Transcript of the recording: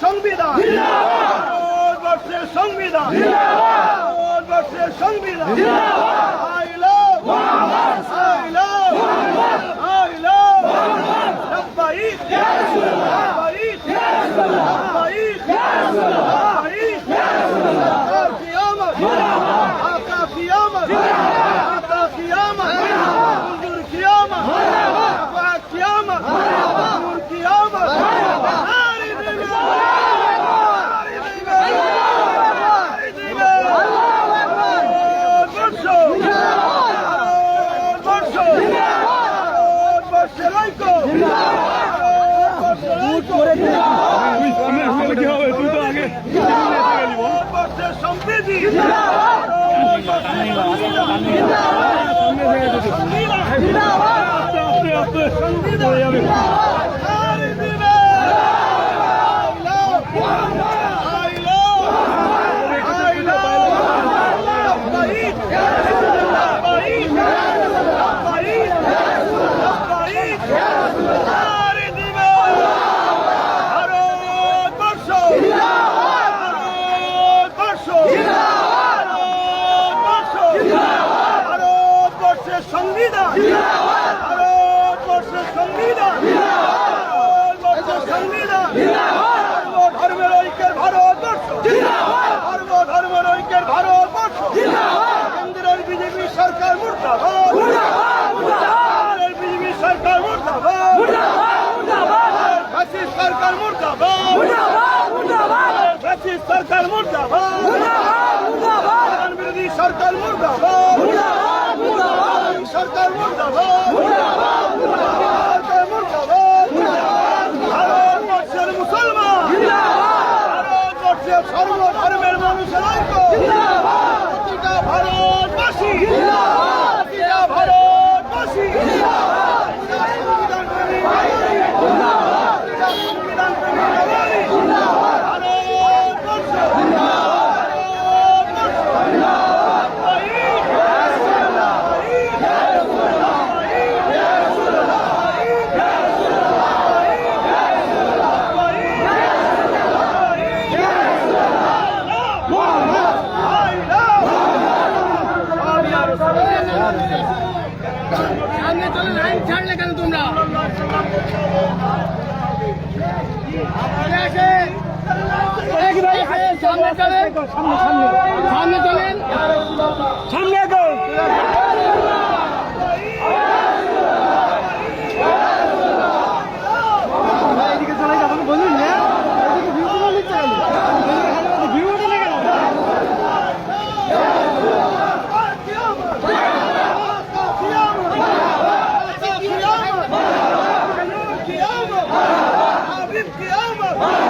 生命的。新郎官是生命的。是生命的。সম্প্রীতি ধর্মের ঐক্যের ভারতবর্ষ ধর্ম ধর্মের ঐক্যের ভারতবর্ষ কেন্দ্রের বিজেপি সরকার মুর্দাবাদ বিজেপি সরকার মুর্দাবাদ সরকার মুর্দাবাদ সরকার মুর্দাবাদ! সর্বধর্মের মানুষের ঐক্য প্রতিটা ভারতবাসী। ছাড়লে কেন তোমরা? সামনে চলেন। সামনে চলেন। সামনে que ama.